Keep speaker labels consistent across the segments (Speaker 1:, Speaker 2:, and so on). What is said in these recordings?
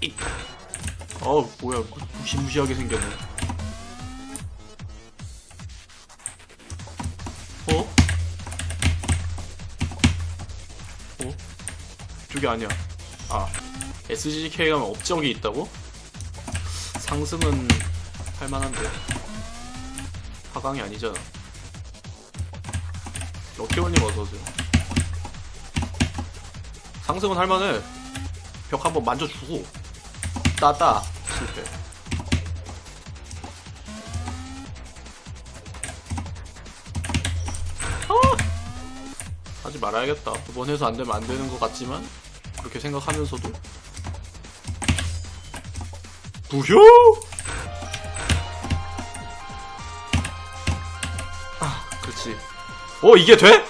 Speaker 1: 이. 어 뭐야 무시무시하게 생겼네 어? 어? 이쪽이 아니야 아 SGK 가면 업적이 있다고? 상승은 할만한데 하강이 아니잖아 럭키원님 어서오세요 상승은 할만해 벽 한번 만져주고 따따 실패 아! 하지 말아야겠다 이번 해서 안되면 안되는 것 같지만 그렇게 생각하면서도 부효! 아 그렇지 어 이게 돼?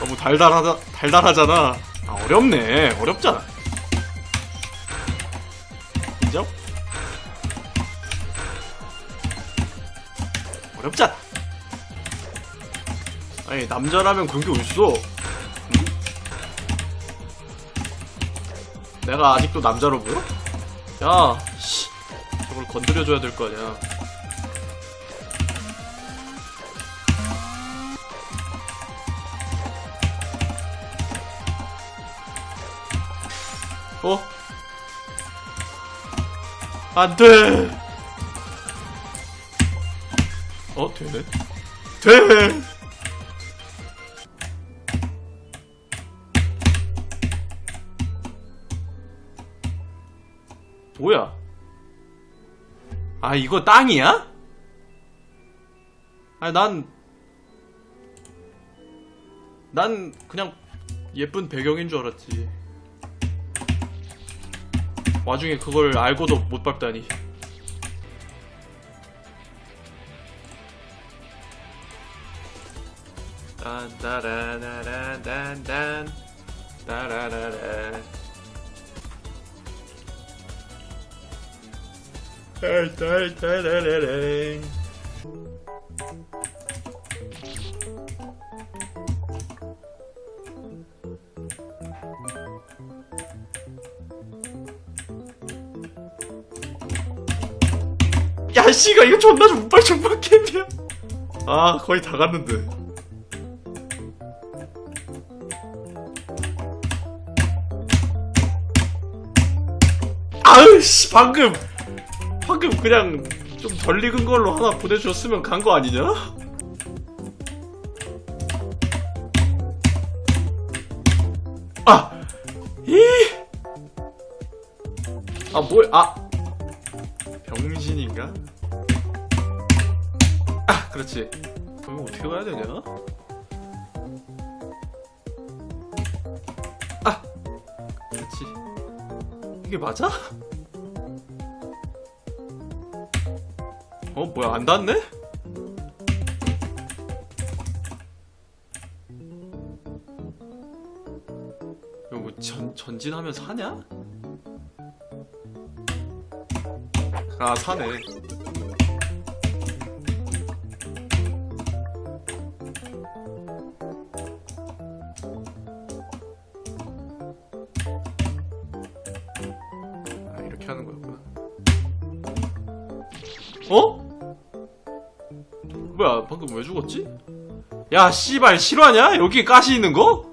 Speaker 1: 너무 달달하다 달달하잖아. 아, 어렵네. 어렵잖아. 인정? 어렵잖아. 아니 남자라면 그런 게 어딨어? 응? 내가 아직도 남자로 보여? 야, 씨, 저걸 건드려줘야 될 거 아니야. 어? 안 돼! 어, 되네? 돼! 뭐야? 아, 이거 땅이야? 아니, 난, 난 그냥 예쁜 배경인 줄 알았지. 와중에 그걸 알고도 못 밟다니. 딴따라라란딴딴 따라라라 딸딸따라라랑 씨가 이거 존나 운빨 중반 캠이야 아 거의 다 갔는데 아유 씨 방금 방금 그냥 좀 덜 익은 걸로 하나 보내줬으면 간 거 아니냐? 아! 이! 아, 뭘, 아! 병신인가? 아, 그렇지. 그럼 어떻게 가야 되냐? 아! 그렇지. 이게 맞아? 어, 뭐야, 안 닿네? 이거 뭐 전, 전진하면 사냐? 아, 사네. 어? 뭐야, 방금 왜 죽었지? 야, 씨발, 실화냐? 여기 가시 있는 거?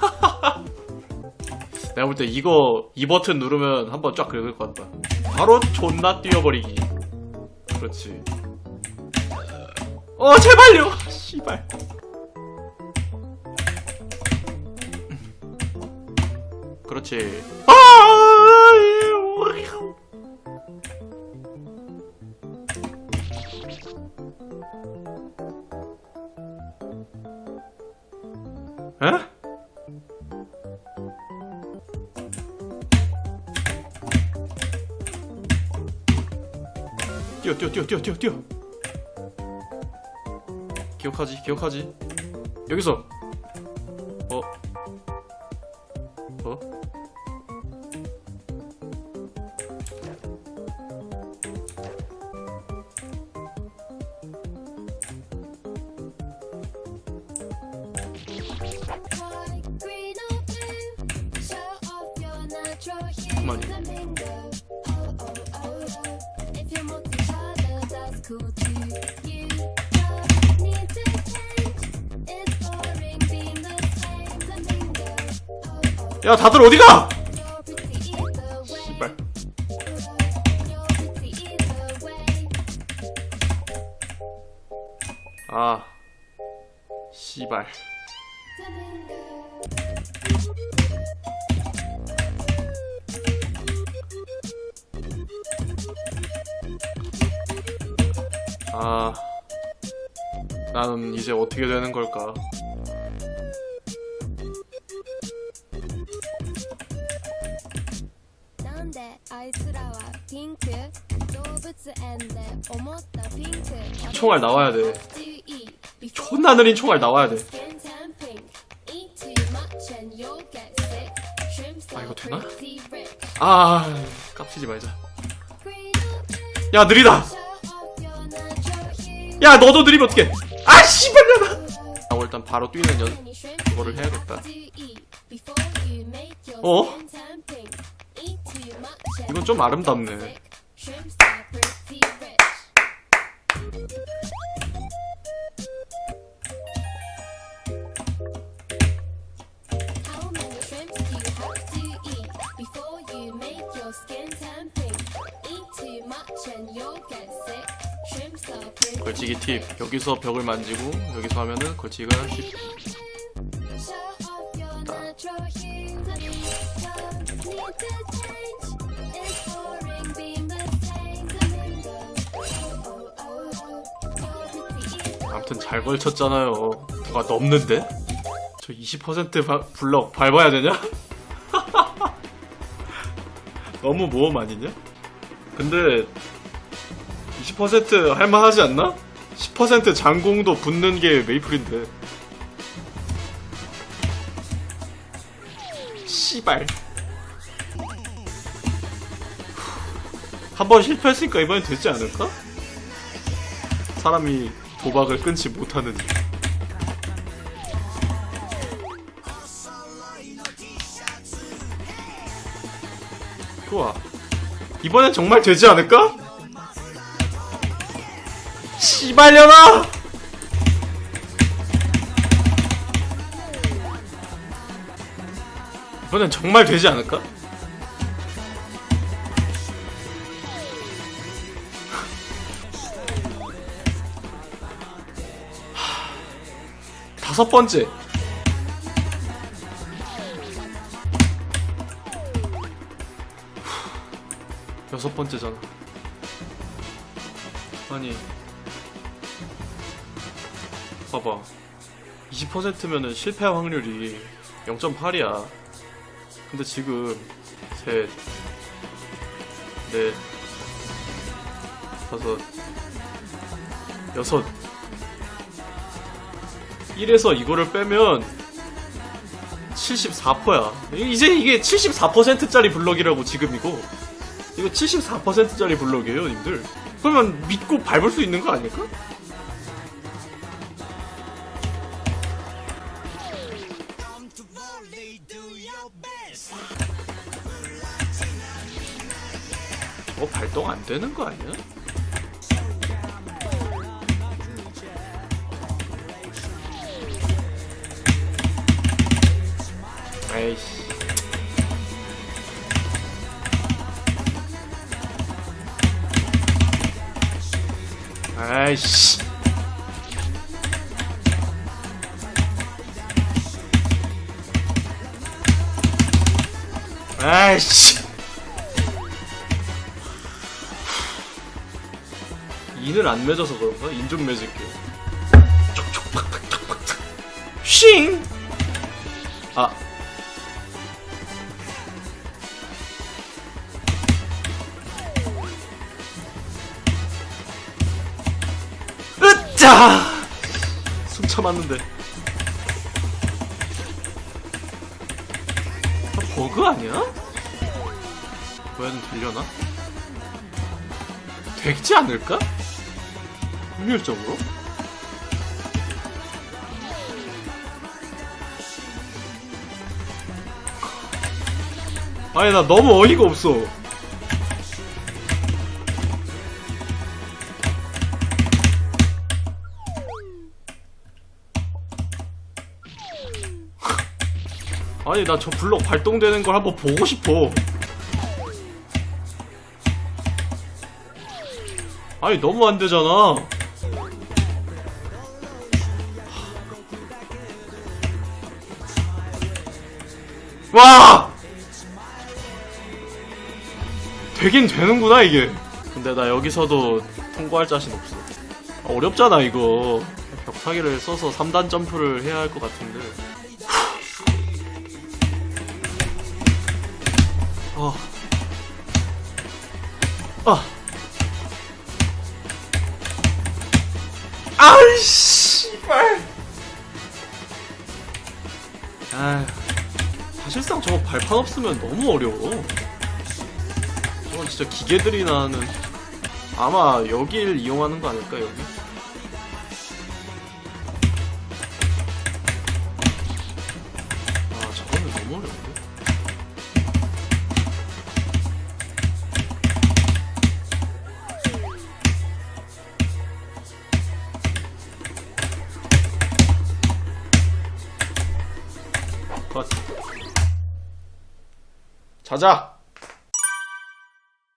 Speaker 1: 내가 볼 때 이거, 이 버튼 누르면 한번 쫙 긁을 것 같다. 바로 존나 뛰어버리기. 그렇지. 어, 제발요! 씨발. 그렇지. 뛰어 뛰어 뛰어 뛰어 뛰어 기억하지 기억하지 여기서 어? 어? money. 야, 다들 어디가? 씨발. 아, 씨발. 아, 나는 이제 어떻게 되는 걸까? 총알 나와야 돼. 존나 느린 총알 나와야 돼. 아 이거 되나? 아 깝치지 말자. 야 느리다. 야, 너도 느리면 어떡해! 아, 씨발려나! 아, 일단 바로 뛰는 연,
Speaker 2: 이거를 해야겠다.
Speaker 1: 어?
Speaker 2: 어?
Speaker 1: 이건 좀 아름답네.
Speaker 2: Skin turn pink? Eat too much and you'll get sick.
Speaker 1: 걸치기 팁. 여기서 벽을 만지고, 여기서 하면은 걸치기가 쉽.
Speaker 2: Oh, oh, oh.
Speaker 1: 아무튼 잘 걸쳤잖아요. 누가 넘는데? 저 20% 바, 블럭 밟아야 되냐? 너무 모험 아니냐? 근데 20% 할만하지 않나? 10% 장공도 붙는 게 메이플인데. 씨발. 한 번 실패했으니까 이번엔 되지 않을까? 사람이 도박을 끊지 못하는 이유. 좋아. 이번엔 정말 되지 않을까? 씨발려나! 이번엔 정말 되지 않을까? 다섯 번째. 여섯 번째잖아. 아니. 봐봐. 20%면은 실패 확률이 0.8이야. 근데 지금, 셋, 넷, 다섯, 여섯, 1에서 이거를 빼면 74%야. 이제 이게 74%짜리 블럭이라고 지금 이거. 이거 74%짜리 블럭이에요, 님들. 그러면 믿고 밟을 수 있는 거 아닐까? 어, 발동 안 되는 거 아니야? 에이씨. 아이씨. 아이씨. 인을 안 맺어서 그런가? 인 좀 맺을게. 촉촉팍팍 팍팍. 쉥! 아. 으짜! 숨 참았는데. 아, 버그 아니야? 뭐야, 좀 되려나? 되지 않을까? 확률적으로? 아니 나 너무 어이가 없어. 아니 나 저 블럭 발동되는 걸 한번 보고 싶어. 아니 너무 안 되잖아. 와! 되긴 되는구나 이게. 근데 나 여기서도 통과할 자신 없어. 아, 어렵잖아 이거. 벽타기를 써서 3단 점프를 해야 할 것 같은데. 아. 아. 아이씨, 발. 아, 사실상 저거 발판 없으면 너무 어려워. 저건 진짜 기계들이나 하는. 아마 여길 이용하는 거 아닐까, 여기? 컷. 자자!